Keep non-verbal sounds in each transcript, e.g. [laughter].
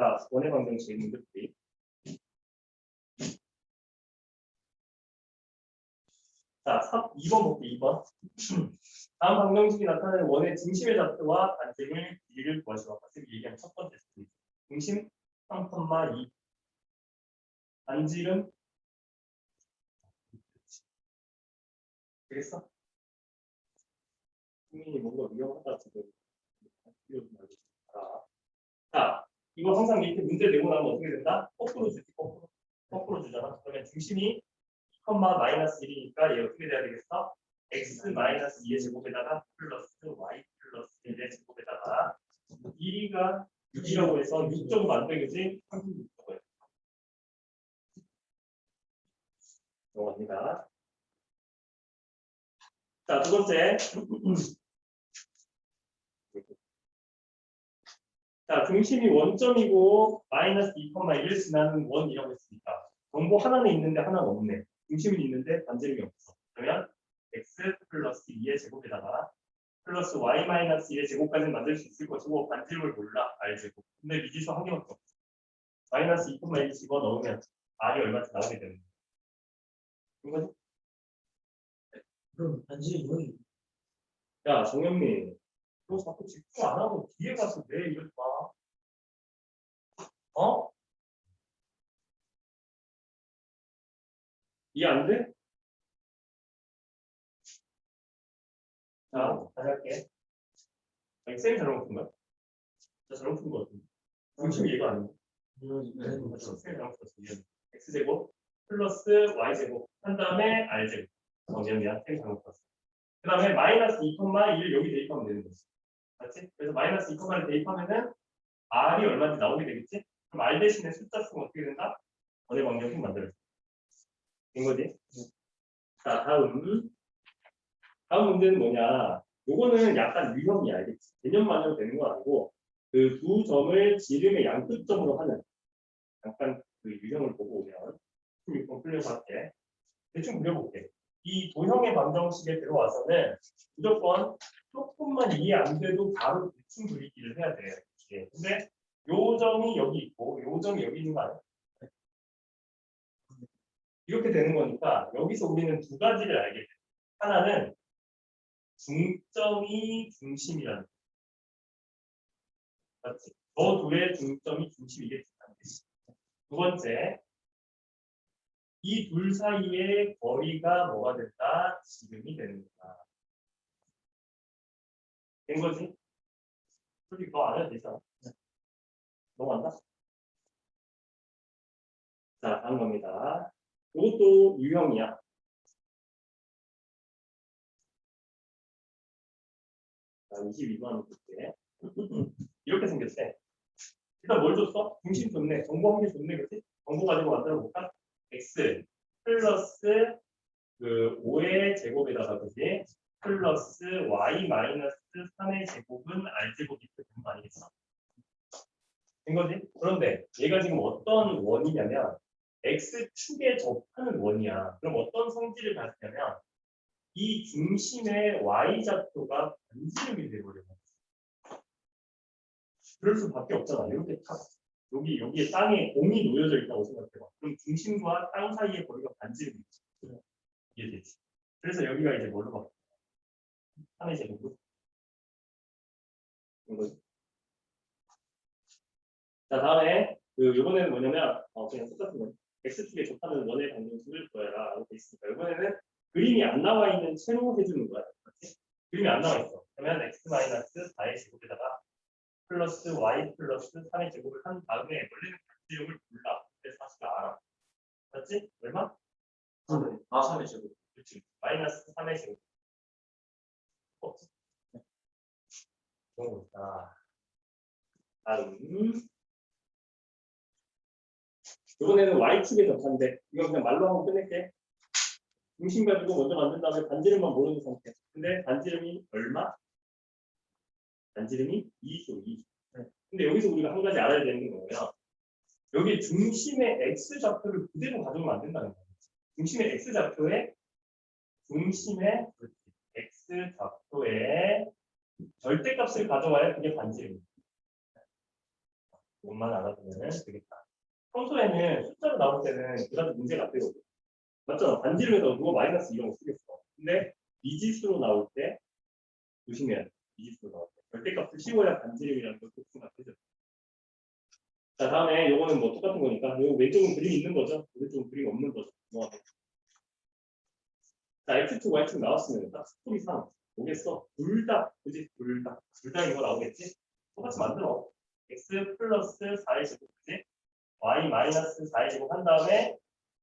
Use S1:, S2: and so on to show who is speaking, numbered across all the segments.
S1: 자, 원의 방정식의 문제풀이. 자, 3, 2번 볼게요, 2번. [clears throat] 다음 방정식이 나타내는 원의 중심의 좌표와 반증을 길이를 구하시오. 같은 얘기한 첫 번째 스테이지. 중심 3,2. 반지름 되겠어? 국민이 뭔가 위험하다 지금. 알아. 자, 이거 항상 이렇게 문제 내고 나면 어떻게 된다? 거꾸로 주지, 거꾸로. 거꾸로 주잖아. 그러면 중심이 2, 마이너스 1이니까 얘 어떻게 돼야 되겠어? x 마이너스 2의 제곱에다가 플러스 y 플러스 1의 제곱에다가 1이가 6이라고 해서 6점 만들겠지? 36점을. 넘어갑니다. 자, 두 번째. 자, 중심이 원점이고 마이너스 2,1을 지나는 원이라고 했으니까 정보 하나는 있는데 하나는 없네. 중심은 있는데 반지름이 없어. 그러면 x 플러스 2의 제곱에다가 플러스 y 마이너스 2의 제곱까지는 만들 수 있을 것이고 반지름을 몰라 r 제곱. 근데 미지수 한 개밖에 없어. 마이너스 2,1 집어 넣으면 r이 얼마쯤 나오게 되는 거야. 이거지?
S2: 그럼 반지의 여기
S1: 야, 정현 미, 너 자꾸 집중 안 하고 뒤에 가서 왜 이러지 마? 어? 이해 안 돼? 자, 다시 할게. 아, 쌤이 잘못 푼 거야? 나 잘못 푼거 같은데. 중심이 얘가 아니고. 맞죠? 쌤이 잘못 풀었어. 미안. x제곱 플러스 y제곱 한 다음에 r제곱. 미안. 쌤이 잘못 풀었어. 그 다음에 마이너스 2,1을 여기 대입하면 되는 거지. 맞지? 그래서 마이너스 2,1을 대입하면은 r이 얼마인지 나오게 되겠지? 그럼 r 대신에 숫자 쓰면 어떻게 된다? 원의 방정식 만들어줘. 된 거지? 자, 다음. 다음 문제는 뭐냐? 요거는 약간 유형이 알겠지? 개념만으로 되는 건 아니고 그 두 점을 지름의 양끝점으로 하는 약간 그 유형을 보고 오면 16번 풀려서 할게. 대충 그려볼게. 이 도형의 방정식에 들어와서는 무조건 조금만 이해 안 돼도 바로 대충 그리기를 해야 돼요. 예. 근데 요 점이 여기 있고 요 점이 여기 있는 거 아니야? 이렇게 되는 거니까 여기서 우리는 두 가지를 알게 돼. 하나는 중점이 중심이라는 거. 맞지? 저 둘의 중점이 중심이겠지만. 두 번째, 이 둘 사이의 거리가 뭐가 된다? 지름이 되는 거다. 된 거지? 솔직히 더안 해도 되잖아. 넘어간다? 자, 다음 겁니다. 이것도 유형이야. 자, 22번 볼게. [laughs] 이렇게 생겼대. 일단 뭘 줬어? 중심 좋네. 정보 한 개 좋네, 그렇지? 정보 가지고 만들어 볼까? X 플러스 그 5의 제곱에다가 그지? 플러스 y 마이너스 3의 제곱은 r 제곱이 되는 거 아니겠어? 된 거지? 그런데 얘가 지금 어떤 원이냐면 x축에 접하는 원이야. 그럼 어떤 성질을 가지냐면 이 중심의 y좌표가 반지름이 돼버려. 그럴 수밖에 없잖아. 이렇게 탁 여기 여기에 땅에 공이 놓여져 있다고 생각해봐. 그럼 중심과 땅 사이의 거리가 반지름이지. 이해되지? 그래서 여기가 이제 뭘로 바뀌어? 하나의 제곱으로. 자 다음에 그 이번에는 뭐냐면 어 그냥 똑같은 거. x축에 접하는 원의 방정식을 구해라 돼 있으니까 이번에는 그림이 안 나와 있는 채로 해주는 거야. 맞지? 그림이 안 나와 있어. 그러면 x 마이너스 4의 제곱에다가 플러스 y 플러스 3의 제곱을 한 다음에 원래는 반지름을 몰라. 그래서 사실 알아. 맞지? 얼마?
S2: 아 3의 제곱
S1: 그렇지. 마이너스 3의 제곱. 없지. 그런 거다. 다음. 이번에는 y축에 접한데 이건 그냥 말로 하고 끝낼게. 중심 가지고 먼저 만든 다음에 반지름만 모르는 상태. 근데 반지름이 얼마? 반지름이 2죠, 2. 근데 여기서 우리가 한 가지 알아야 되는 게 뭐냐면 여기 중심의 x 좌표를 그대로 가져오면 안 된다는 거예요. 중심의 x 좌표에 중심의 x 좌표에 절대값을 가져와야 그게 반지름이에요. 이것만 알아두면 되겠다. 평소에는 숫자로 나올 때는 그다지 문제가 안 되거든. 맞잖아. 반지름에다 누가 마이너스 이런 거 쓰겠어. 근데 미지수로 나올 때 조심해야 돼. 미지수로 나올 때. 절대값을 씌워야 반지름이라는 걸 복수가 되죠. 자, 다음에 요거는 뭐 똑같은 거니까 요 왼쪽은 그림이 있는 거죠. 오른쪽은 그림이 없는 거죠. 뭐. 자, X2, Y2 나왔으면 딱 스토리상 뭐겠어? 둘 다, 그지? 둘 다. 둘 다 이거 나오겠지? 똑같이 만들어. X 플러스 4의 제곱, 그지? Y 마이너스 4의 제곱 한 다음에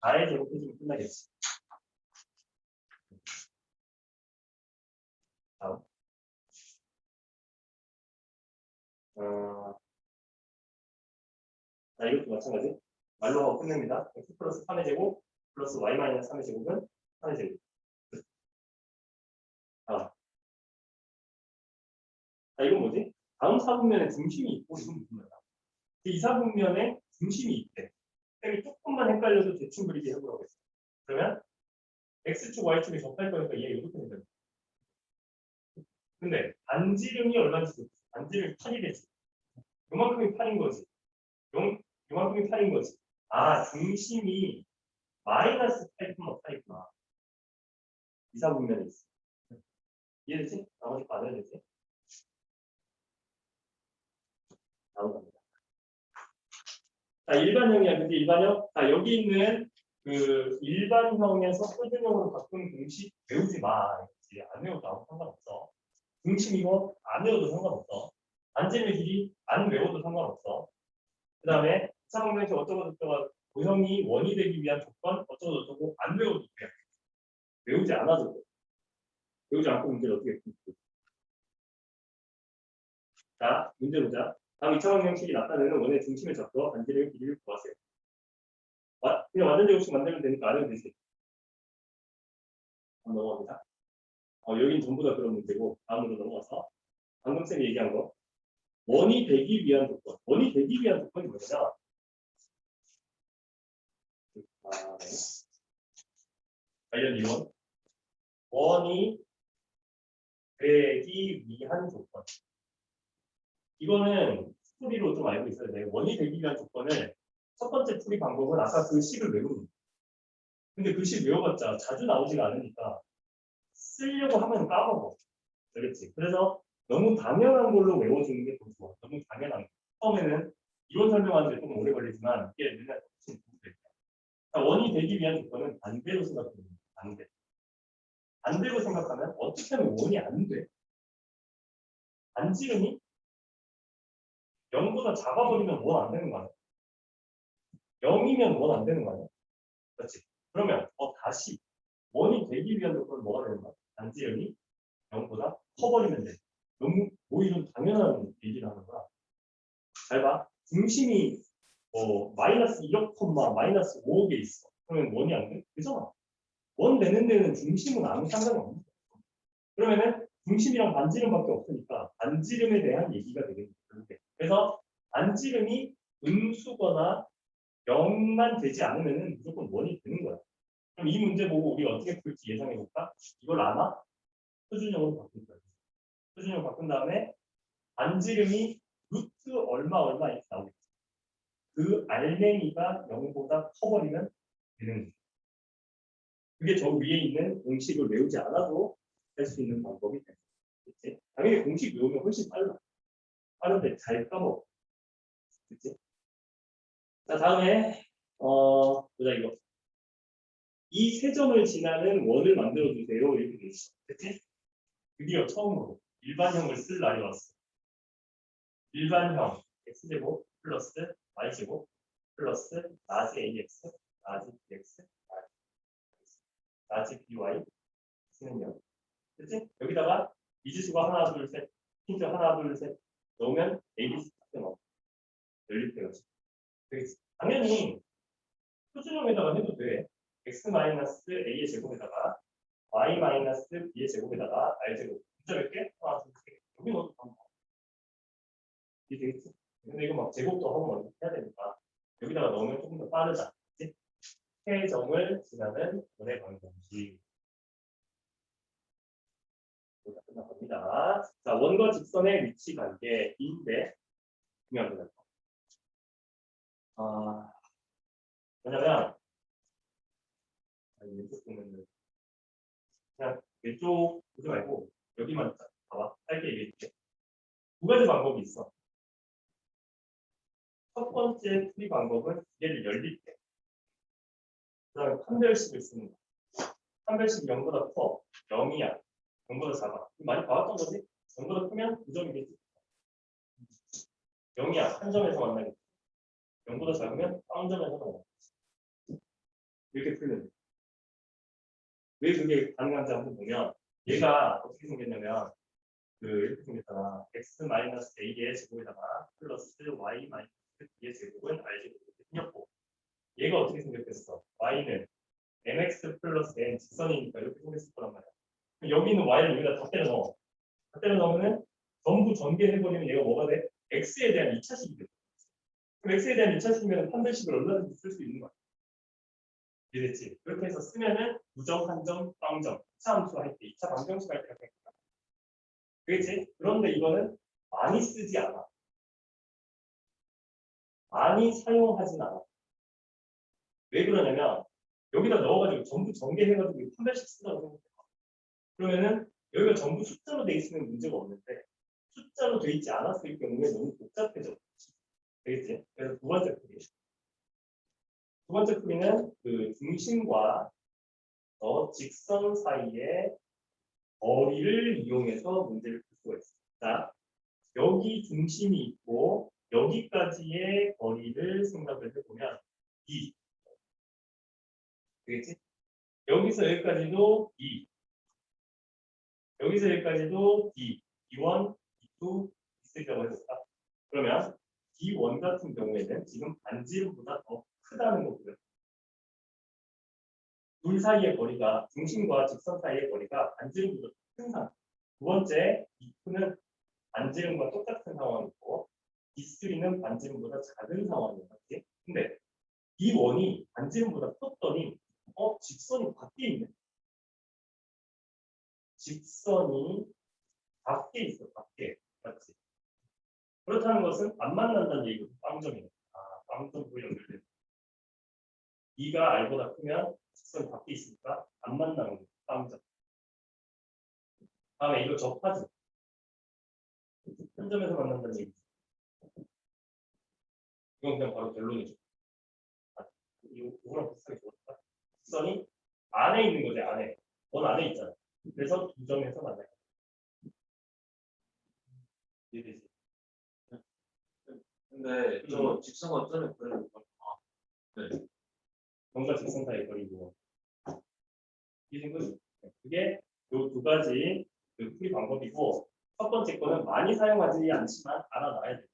S1: 4의 제곱 해주면 끝나겠지. 어, 자, 이것도 마찬가지. 말로 하고 끝냅니다. x 플러스 3의 제곱 플러스 y 마이너스 3의 제곱은 3의 제곱. 끝. 아. 자, 이건 뭐지? 다음 사분면에 중심이 있고 이건 무슨 말이야? 이 사분면에 중심이 있대. 쌤이 조금만 헷갈려도 대충 그리기 해보라고 했어. 그러면 x축, y축이 접할 거니까 얘 이렇게 된다. 근데 반지름이 얼마인지 반지름이 8이 되지. 요만큼이 8인 거지. 요, 요만큼이 8인 거지. 아, 중심이 마이너스 8,8이구나. 8이구나. 이사분면에 있어. 이해되지? 나머지 받아야 되지? 갑니다. 자, 일반형이야. 근데 일반형? 자, 여기 있는 그 일반형에서 표준형으로 바꾼 공식 외우지 마. 그렇지? 안 외워도 아무 상관없어. 중심 이거 안 외워도 상관없어. 반지름의 길이 안 외워도 상관없어. 그 다음에 사방면에서 어쩌고 저쩌고 도형이 원이 되기 위한 조건 어쩌고 저쩌고 안 외워도 돼. 외우지 않아도 돼. 외우지 않고 문제를 어떻게 풀지? 자, 문제 보자. 다음 2차원 형식이 나타내는 원의 중심을 잡고 반지름의 길이를 구하세요. 와, 그냥 완전 제곱식 만들면 되니까 안 해도 되지. 넘어갑니다. 어, 여긴 전부 다 그런 문제고 다음으로 넘어가서 방금 쌤이 얘기한 거 원이 되기 위한 조건 원이 되기 위한 조건이 네. 관련 이론 원이 되기 위한 조건 이거는 풀이로 좀 알고 있어야 돼요 원이 되기 위한 조건을 첫 번째 풀이 방법은 아까 그 식을 외우는. 근데 그 식 외워봤자 자주 나오지가 않으니까 쓰려고 하면 까먹어. 알겠지? 그래서 너무 당연한 걸로 외워주는 게 더 좋아. 너무 당연한 거. 처음에는 이론 설명하는데 좀 오래 걸리지만 이게 맨날 원이 되기 위한 조건은 반대로 생각하면 돼. 반대. 반대로 생각하면 어떻게 하면 원이 안 돼? 반지름이 0보다 작아버리면 원 안 되는 거 아니야? 0이면 원 안 되는 거 아니야? 그렇지? 그러면 어 다시 원이 되기 위한 조건은 뭐가 되는 거야? 반지름이 0보다 커버리면 돼. 너무 오히려 당연한 얘기를 하는 거야. 잘 봐. 중심이 어, 마이너스 1억 콤마 마이너스 5억에 있어. 그러면 원이 안 돼? 그잖아. 원 되는 데는 중심은 아무 상관이 없는 거야. 그러면은 중심이랑 반지름밖에 없으니까 반지름에 대한 얘기가 되겠는 거야. 그래서 반지름이 음수거나 0만 되지 않으면은 무조건 원이 되는 거야. 그럼 이 문제 보고 우리 어떻게 풀지 예상해 볼까? 이걸 아나? 표준형으로 바꿀 거야. 표준형 바꾼 다음에 반지름이 루트 얼마 얼마 이렇게 나오겠지. 그 알맹이가 0보다 커버리면 되는 거죠. 그게 저 위에 있는 공식을 외우지 않아도 할 수 있는 방법이 되는 거지. 당연히 공식 외우면 훨씬 빨라. 빠른데 잘 까먹어. 그치? 자, 다음에, 어, 보자, 이거. 이 세 점을 지나는 원을 만들어 주세요. 이렇게 돼 있어. 그치? 드디어 처음으로 일반형을 쓸 날이 왔어. 일반형 x제곱 플러스 y제곱 플러스 나지 ax 나지 bx 나지 by 쓰는 형. 그치? 여기다가 미지수가 하나 둘 셋 힌트 하나 둘 셋 넣으면 abc 딱 넣어. 열릴 때가 지 되겠지. 당연히 표준형에다가 해도 돼. x 마이너스 a의 제곱에다가 y 마이너스 b의 제곱에다가 r 제곱 하나 둘셋 여기 넣어도 다 이게 되겠지? 근데 이거 막 제곱도 하고 막 해야 되니까 여기다가 넣으면 조금 더 빠르다. 그치? 세점을 지나는 원의 방정식. 겁니다. 자, 원과 직선의 위치 관계인데 중요한 거죠.
S2: 아,
S1: 왜냐면 아, 왼쪽 보면은 그냥 왼쪽 보지 말고 여기만 딱 봐봐. 짧게 얘기해줄게. 두 가지 방법이 있어. 첫 번째 풀이 방법은 얘를 열릴 때 그 다음에 판별식을 쓰는 거야. 판별식이 0보다 커? 0이야. 0보다 작아. 많이 봐왔던 거지? 0보다 크면 9점이겠지. 0이야. 한 점에서 만나겠지 0보다 작으면 빵점에서 만나겠지 이렇게 풀면 돼. 왜 그게 가능한지 한번 보면 얘가 어떻게 생겼냐면 그 이렇게 생겼잖아. x 마이너스 a의 제곱에다가 플러스 y 마이너스 b의 제곱은 r 제곱 이렇게 생겼고 얘가 어떻게 생겼겠어? y는 mx 플러스 n 직선이니까 이렇게 생겼을 거란 말이야. 그럼 여기 있는 y를 여기다 다 때려 넣어. 다 때려 넣으면 전부 전개해버리면 얘가 뭐가 돼? x에 대한 2차식이 돼. 그럼 x에 대한 2차식이면 판별식을 얼마든지 쓸 수 있는 거야 이해됐지? 그렇게 해서 쓰면은 부정, 한점, 빵점, 2차 함수 할 때, 2차 방정식 할때 같은 거야. 그렇지? 그런데 이거는 많이 쓰지 않아. 많이 사용하진 않아. 왜 그러냐면 여기다 넣어가지고 전부 전개해가지고 판별식 쓴다고 생각해. 그러면은 여기가 전부 숫자로 돼 있으면 문제가 없는데 숫자로 돼 있지 않았을 경우에 너무 복잡해져. 되겠지? 그래서 두 번째 풀이. 두 번째 풀이는 그 중심과 어, 직선 사이의 거리를 이용해서 문제를 풀 수가 있습니다. 자, 여기 중심이 있고 여기까지의 거리를 생각을 해보면 E 되겠지? 여기서 여기까지도 E 여기서 여기까지도 D D1, D2 있으리라고 해볼까? 그러면 D1 같은 경우에는 지금 반지름보다 더 크다는 거고요. 둘 사이의 거리가 중심과 직선 사이의 거리가 반지름보다 큰 상황. 두 번째, E2는 반지름과 똑같은 상황이고 D3는 반지름보다 작은 상황이에요. 근데 D1이 반지름보다 컸더니 어 직선이 밖에 있네. 직선이 밖에 있어. 밖에. 맞지? 그렇다는 것은 안 만난다는 얘기고 빵점이네. 아, 빵점으로 연결돼. E가 R보다 크면 직선이 밖에 있으니까 안 만나는 거예요. 빵점. 다음에 이거 접하지. 한 점에서 만난다는 얘기지. 이건 그냥 바로 결론이죠. 아, 이거 이거랑 비슷하게 좋았다. 직선이 안에 있는 거지 안에. 원 안에 있잖아. 그래서 두 점에서 만나요. 이해되지?
S2: 근데 저 직선 어쩌면 그래도 아,
S1: 뭔가 직선 사이 거리고? 네, 그게 요 두 가지 그 풀이 방법이고 첫 번째 거는 많이 사용하지 않지만 알아놔야 돼.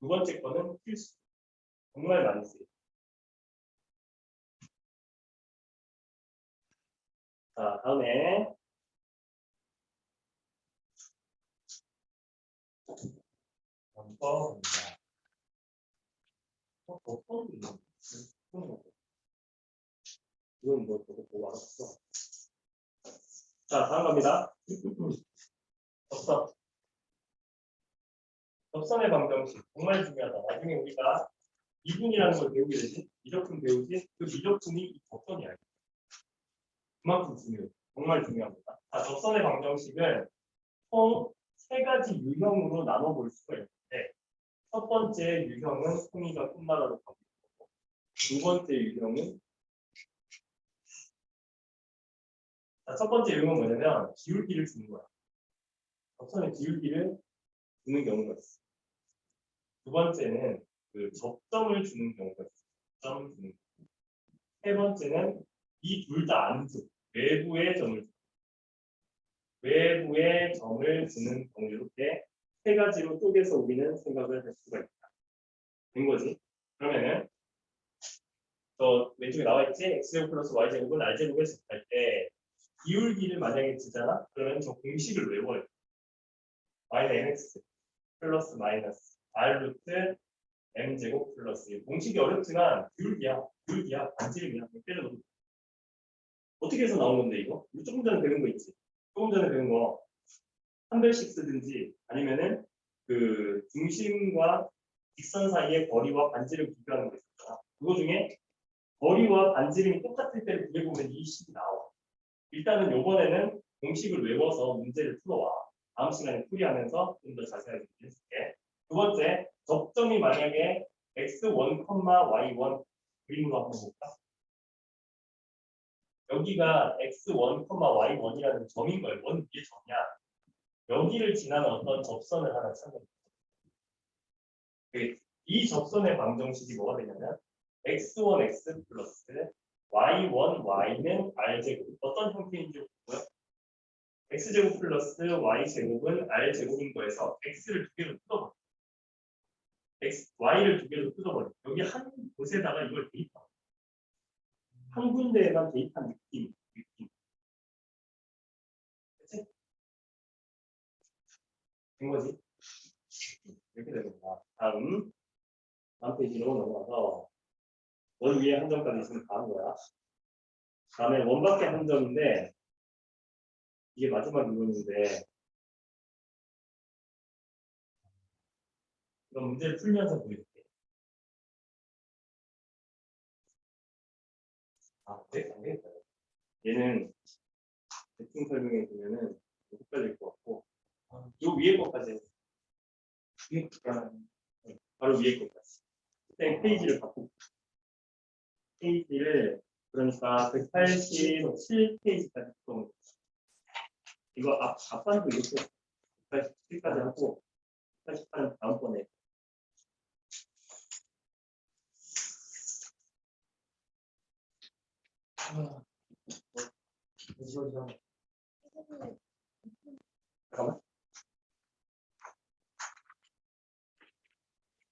S1: 두 번째 거는 필수. 정말 많이 쓰여. 자, 다음에 번번입니다. 어, 번번 이건 뭐 저거 보고 알았어. 자, 다음 갑니다. 접선. 접선의 방정식 정말 중요하다. 나중에 우리가 미분이라는 걸 배우게 되지, 미적분 배우지, 그 미적분이 이 접선이야. 그만큼 중요해. 정말 중요합니다. 자, 접선의 방정식은 총세 가지 유형으로 나눠 볼 수가 있는데, 첫 번째 유형은 끝나라로 가고 있고, 두 번째 유형은 자, 첫 번째 유형은 뭐냐면 기울기를 주는 거야. 접선의 기울기를 주는 경우가 있어. 두 번째는 그 접점을 주는 경우가 있어. 점 주는. 경우. 세 번째는 이 둘 다안 줘. 외부의 점을 줘. 외부의 점을 주는 경우 이렇게 세 가지로 쪼개서 우리는 생각을 할 수가 있다. 된 거지. 그러면은 저 왼쪽에 나와 있지? x제곱 플러스 y제곱은 r제곱에 접할 때 기울기를 만약에 주잖아? 그러면 저 공식을 외워요. y는 mx 플러스 마이너스 r 루트 m 제곱 플러스 이 공식이 어렵지만 기울기야, 기울기야, 반지름이야. 때려 넣으면 돼. 어떻게 해서 나온 건데 이거? 우리 조금 전에 배운 거 있지? 조금 전에 배운 거 한별씩 쓰든지 아니면은 그 중심과 직선 사이의 거리와 반지름 비교하는 거 있었잖아. 그거 중에 거리와 반지름이 똑같을 때를 구해보면 이 식이 나와. 일단은 요번에는 공식을 외워서 문제를 풀어와. 다음 시간에 풀이하면서 좀 더 자세하게 해줄게. 두 번째, 접점이 만약에 x1, y1 그림으로 한번 볼까? 여기가 x1, y1이라는 점인 거예요. 원 위에 점이야. 여기를 지나는 어떤 접선을 하나 찾는 거예요. 이 접선의 방정식이 뭐가 되냐면 x1, x 플러스 y1, y는 r제곱. 어떤 형태인지 보고요. x제곱 플러스 y제곱은 r제곱인 거에서 x를 두 개로 뜯어버려. x, y를 두 개로 뜯어버려. 여기 한 곳에다가 이걸 대입하고 한 군데에만 대입한 느낌, 느낌. 그치? 된 거지? 이렇게 되는 거야. 다음, 다음 페이지로 넘어가서 원 위에 한 점까지 있으면 다 한 거야. 다음에 원 밖에 한 점인데 이게 마지막 부분인데 그럼 문제를 풀면서 보여줄게. 아, 네, 안 되겠다. 얘는 대충 설명해 주면은 헷갈릴 것 같고, 아, 요 위에 것까지, 해. 위에 것까지, 네, 바로 위에 것까지. 그때 페이지를 바꾸고, 페이지를 그러니까 187페이지까지 바꾸는 거. 이거 앞 앞판도 이렇게 187까지 하고, 188은 다음번에. 잠깐만.